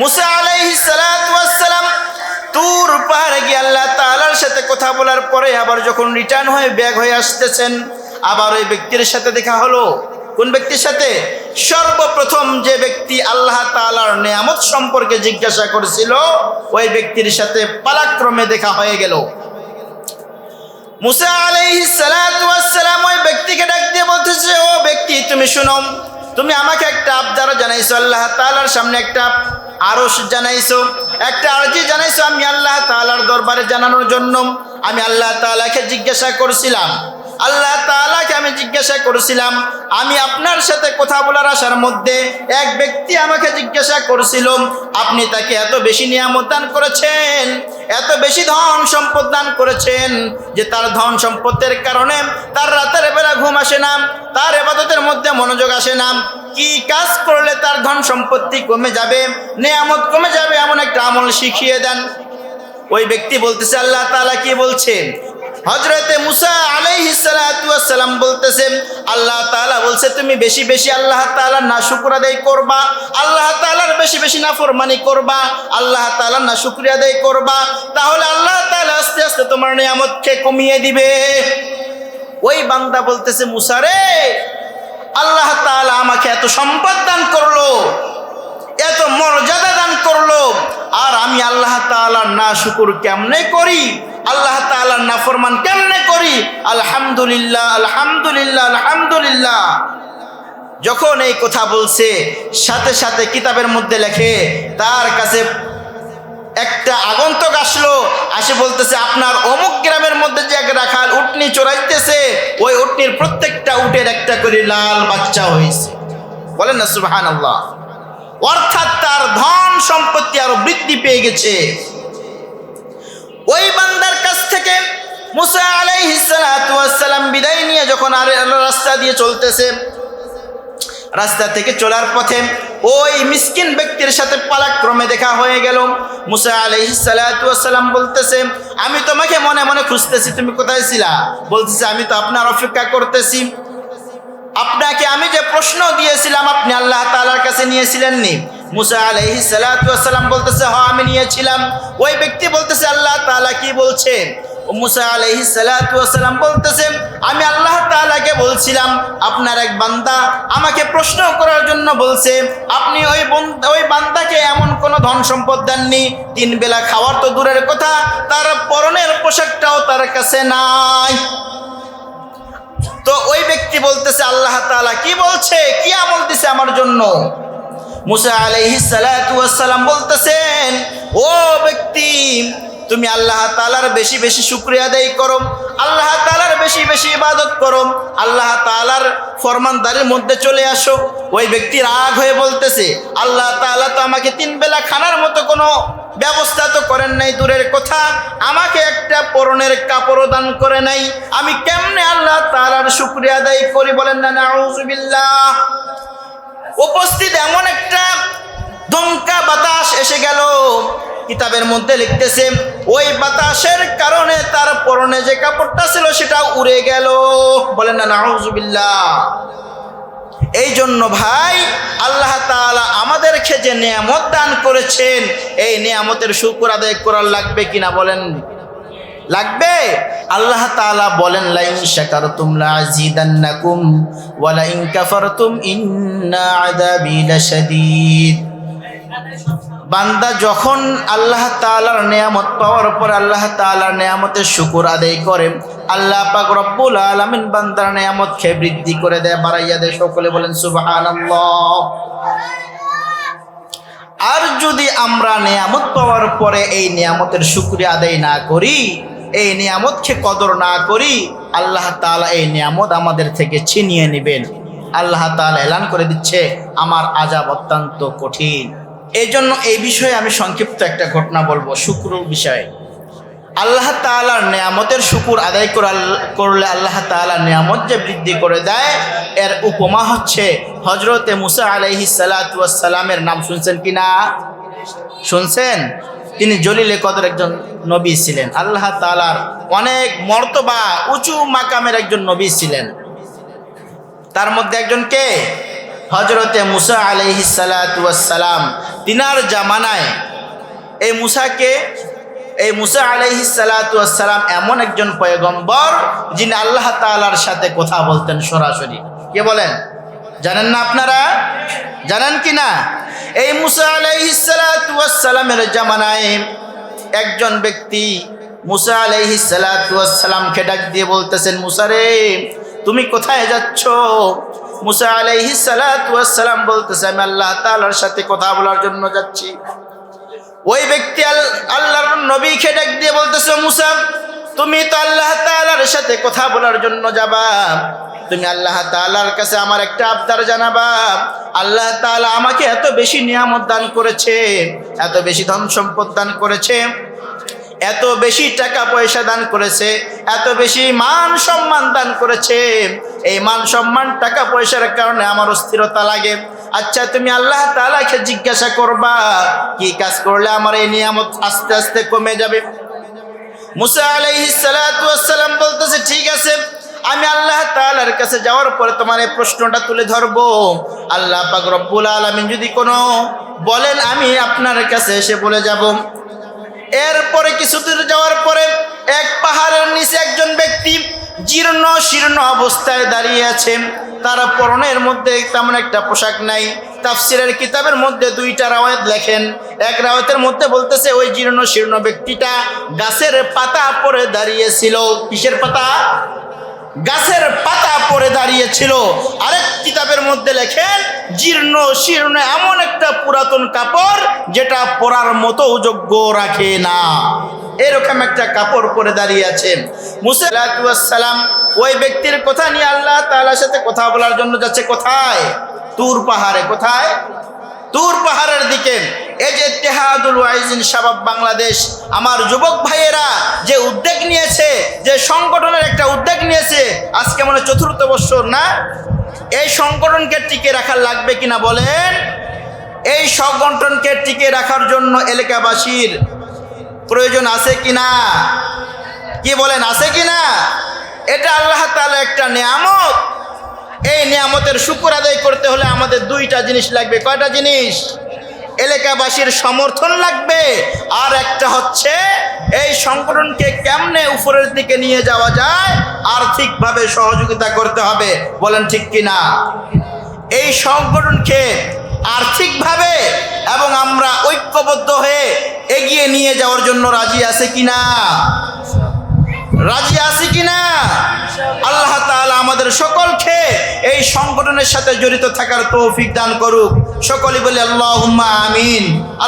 মুসা আলাইহিস সালাতু ওয়াসসালাম তুর পাহাড়ে গিয়ে আল্লাহ তাআলার সাথে কথা বলার পরে আবার যখন রিটার্ন হয়ে ব্যাগ হয়ে আসতেছেন, আবার ওই ব্যক্তির সাথে দেখা হলো। কোন ব্যক্তির সাথে? সর্বপ্রথম যে ব্যক্তি আল্লাহ তাআলার নেয়ামত সম্পর্কে জিজ্ঞাসা করেছিল, ওই ব্যক্তির সাথে পালাক্রমে দেখা হয়ে গেল। মুসা আলাইহিস সালাতু ওয়াসসালাম ওই ব্যক্তিকে ডাক দিয়ে বলতেছে, ও ব্যক্তি, তুমি শুনো তুমি আমাকে একটা আবদার জানাইছো, আল্লাহ তালার সামনে একটা আরস জানাইছো। একটা আরজি জানাইছো আমি আল্লাহ তালার দরবারে জানানোর জন্য। আমি আল্লাহ তালাকে জিজ্ঞাসা করছিলাম আল্লাহ তাআলাকে আমি জিজ্ঞাসা করেছিলাম, আমি আপনার সাথে কথা বলার আসার মধ্যে এক ব্যক্তি আমাকে জিজ্ঞাসা করেছিল, আপনি তাকে এত বেশি নিয়ামত দান করেছেন, এত বেশি ধন সম্পদ দান করেছেন যে তার ধন সম্পদের কারণে তার রাতের বেলা ঘুম আসে না, তার এবাদতের মধ্যে মনোযোগ আসে না, কি কাজ করলে তার ধন সম্পত্তি কমে যাবে, নেয়ামত কমে যাবে এমন একটা আমল শিখিয়ে দেন। ওই ব্যক্তি বলতেছে, আল্লাহ তাআলা কি বলছেন? হজরতে মুসা আলাইহিসালাম বলতেছেন আল্লাহ তাআলা বলছে, তুমি বেশি বেশি আল্লাহ তাআলার না শুকুর আদায় করবা, আল্লাহ তাআলার বেশি বেশি না ফরমানি করবা, আল্লাহ তাআলার না শুক্রিয়া আদায় করবা, তাহলে আল্লাহ তাআলা আস্তে আস্তে তোমার নিয়ামতকে কমিয়ে দিবে। ওই বান্দা বলতেছে, মুসা রে, আল্লাহ তাআলা আমাকে এত সম্পদ দান করল, এত মর্যাদা দান করল, আর আমি আল্লাহ তাআলার না শুকুর কেমনে করি? আল্লাহ তাআলার না ফরমান কেমনে করি? আলহামদুলিল্লাহ আলহামদুলিল্লাহ আলহামদুলিল্লাহ। যখন এই কথা বলছে, সাথে সাথে কিতাবের মধ্যে লেখে, তার কাছে একটা আগন্তক আসলো, আসে বলতেছে, আপনার অমুক গ্রামের মধ্যে যে এক রাখাল উটনি চড়াইতেছে, ওই উটনির প্রত্যেকটা উটের একটা করে লাল বাচ্চা হয়েছে বলেন না আল্লাহ অর্থাৎ তার ধন সম্পত্তি আরও বৃদ্ধি পেয়ে গেছে। মুসা আলাইহিসালাম বিদায় নিয়ে যখন আর রাস্তা দিয়ে চলতেছে, রাস্তা থেকে চলার পথে ওই মিসকিন ব্যক্তির সাথে পালাক্রমে দেখা হয়ে গেল। মুসা আলহিসাল্লাম বলতেছে, আমি তোমাকে মনে মনে খুঁজতেছি, তুমি কোথায় ছিলা? বলতেছে, আমি তো আপনার অপেক্ষা করতেছি। আপনাকে আমি যে প্রশ্ন দিয়েছিলাম, আপনি আল্লাহ তালার কাছে নিয়েছিলেন নি মুসা আলহি সালাম বলতেছে হ আমি নিয়েছিলাম। ওই ব্যক্তি বলতেছে, আল্লাহ তালা কি বলছে মুসা আলহি সালাম বলতেছে, আমি আল্লাহ তালাকে বলছিলাম, আপনার এক বান্দা আমাকে প্রশ্ন করার জন্য বলছে, আপনি ওই ওই বান্দাকে এমন কোনো ধন সম্পদ দেননি, তিন বেলা খাওয়ার তো দূরের কথা, তার পরনের পোশাকটাও তার কাছে নাই। তো ওই ব্যক্তি বলতেছে, আল্লাহ তাআলা কি বলছে? কি আমল দিছে আমার জন্য? মুসা আলাইহিস সালাতু ওয়াসসালাম বলতেছেন, ও ব্যক্তি তুমি আল্লাহ তাআলার বেশি বেশি শুকরিয়া আদায় করো, আল্লাহ তাআলার বেশি বেশি ইবাদত করো, আল্লাহ তাআলার ফরমানদারির মধ্যে চলে আসো। ওই ব্যক্তি রাগ হয়ে বলতেছে, আল্লাহ তাআলা তো আমাকে তিন বেলা খানার মতো কোনো ব্যবস্থা তো করেন নাই, দূরের কথা, আমাকে একটা পরনের কাপড়ও দান করে নাই। আমি কেমনে আল্লাহ তাআলার শুকরিয়া আদায় করি বলেন না নাউজুবিল্লাহ উপস্থিত এমন একটা দমকা বাতাস কিতাবের মধ্যে লিখতেছে, ওই বাতাসের কারণে তার পরনে যে কাপড়টা ছিল সেটা উড়ে গেল। বলেন না নাউজুবিল্লাহ এই জন্য ভাই, আল্লাহ তাআলা আমাদেরকে যে নিয়ামত দান করেছেন, এই নিয়ামতের শুকর আদায় করার লাগবে কিনা বলেন? লাগবে? আল্লাহ তাআলা বলেন, লাইন শাকারতুম লাযিদান্নাকুম ওয়া লাইন কাফারতুম ইন্না আযাবি লাশাদীদ। বান্দা যখন আল্লাহ তাআলার নিয়ামত পাওয়ার পর আল্লাহ তাআলার নিয়ামতের শুকুর আদায় করে, আল্লাহ পাক রব্বুল আলামিন বান্দার নিয়ামতকে বৃদ্ধি করে দেয়, বাড়াইয়া দেয়। সকলে বলেন, সুবহানাল্লাহ। আর যদি আমরা নিয়ামত পাওয়ার পরে এই নিয়ামতের শুক্রিয়া আদায় না করি, এই নিয়ামতকে কদর না করি, আল্লাহ তাআলা এই নিয়ামত আমাদের থেকে ছিনিয়ে নেবেন। আল্লাহ তাআলা এলান করে দিচ্ছে, আমার আজাব অত্যন্ত কঠিন। এই জন্য এই বিষয়ে আমি সংক্ষিপ্ত একটা ঘটনা বলব শুক্র বিষয়ে। আল্লাহ তাআলার নিয়ামতের শুকুর আদায় করাল- আল্লাহ তাআলা নিয়ামত যে বৃদ্ধি করে দেয়, এর উপমা হচ্ছে হজরতে মুসা আলাইহি সালামের নাম শুনছেন কি না? শুনছেন? তিনি জলিলে কদর একজন নবী ছিলেন। আল্লাহ তাআলার অনেক মর্তবা, উঁচু মাকামের একজন নবী ছিলেন। তার মধ্যে একজন কে? হজরতে মুসা আলহিসালাম তিনার জামানায় এই মুসাকে, এই মুসা আলহিসালাম এমন একজন পয়গম্বর, যিনি আল্লাহ তালার সাথে কথা বলতেন সরাসরি। কে বলেন? জানেন না আপনারা? জানেন কি না? এই মুসা আলাইহিসালামের জামানায় একজন ব্যক্তি মুসা আলাইহিসালামকে ডাক দিয়ে বলতেছেন, মুসা রে, তুমি কোথায় যাচ্ছ? মুসা আলাইহিসালাম বলতেছে, আমি আল্লাহ তালার সাথে কথা বলার জন্য যাচ্ছি। ওই ব্যক্তি আল্লাহর নবীকে ডাক দিয়ে বলতেছে, মুসা, তুমি তো আল্লাহ তালার সাথে কথা বলার জন্য যাবা। তুমি আল্লাহ তালার কাছে আমার একটা আবদার জানাবা। আল্লাহ তালা আমাকে এত বেশি নিয়ামত দান করেছে, এত বেশি ধন সম্পদ দান করেছে। এত বেশি টাকা পয়সা দান করেছে, এত বেশি মান সম্মান দান করেছে। এই মান সম্মান, টাকা পয়সার কারণে আমার অস্থিরতা লাগে। আচ্ছা তুমি আল্লাহ তালাকে জিজ্ঞাসা করবা, কি কাজ করলে আমার এই নিয়ামত আস্তে আস্তে কমে যাবে? মুসা আলাইহিসালাম বলতেছে, ঠিক আছে, আমি আল্লাহ তালার কাছে যাওয়ার পরে তোমার এই প্রশ্নটা তুলে ধরবো। আল্লাহ পাক রব্বুল আলমিন যদি কোনো বলেন, আমি আপনার কাছে এসে বলে যাব। এরপরে কিছু দূর যাওয়ার পরে এক পাহাড়ের নিচে একজন ব্যক্তি জীর্ণ শীর্ণ অবস্থায় দাঁড়িয়ে আছে। তারা পরনের মধ্যে তেমন একটা পোশাক নাই। তাফসিরের কিতাবের মধ্যে দুইটা রাওয়াত লেখেন। এক রাওয়াতের মধ্যে বলতেছে, ওই জীর্ণ শীর্ণ ব্যক্তিটা গাছের পাতা পরে দাঁড়িয়েছিল। কিসের পাতা? গাছের পাতা পরে দাঁড়িয়েছিল। আরেক কিতাবের মধ্যে লেখেন, জীর্ণ শীর্ণ এমন একটা পুরাতন কাপড় যেটা পরার মতো যোগ্য রাখে না। এরকম একটা কাপড় পরে দাঁড়িয়ে আছে মুসালাম ওই ব্যক্তির কথা নিয়ে আল্লাহ তালার সাথে কথা বলার জন্য যাচ্ছে কোথায়? তুর পাহাড়ে। কোথায়? তুর পাহাড়ের দিকে। এই যে তেহাদুল ওয়াইজিন শাবাব বাংলাদেশ, আমার যুবক ভাইয়েরা যে উদ্যোগ নিয়েছে, যে সংগঠনের একটা উদ্যোগ নিয়েছে, আজকে মনে চতুর্থ বৎসর না? এই সংগঠনকে টিকে রাখার লাগবে কিনা বলেন? এই সংগঠনকে টিকে রাখার জন্য এলাকাবাসীর প্রয়োজন আছে কিনা? কি বলেন, আছে কিনা? এটা আল্লাহ তালা একটা নিয়ামত। এই নিয়ামতের শুকুর আদায় করতে হলে আমাদের দুইটা জিনিস লাগবে। কয়টা জিনিস? এলাকাবাসীর সমর্থন লাগবে। আর একটা হচ্ছে, এই সংগঠনকে কেমনে উপরের দিকে নিয়ে যাওয়া যায়? আর্থিকভাবে সহযোগিতা করতে হবে। বলেন ঠিক কিনা? এই সংগঠনকে আর্থিকভাবে এবং আমরা ঐক্যবদ্ধ হয়ে এগিয়ে নিয়ে যাওয়ার জন্য রাজি আছে কিনা? রাজি আছি কিনা? আল্লাহ তাআলা আমাদের সকলকে এই সংগঠনের সাথে জড়িত থাকার তৌফিক দান করুক। সকলে বলে আল্লাহ আমিন।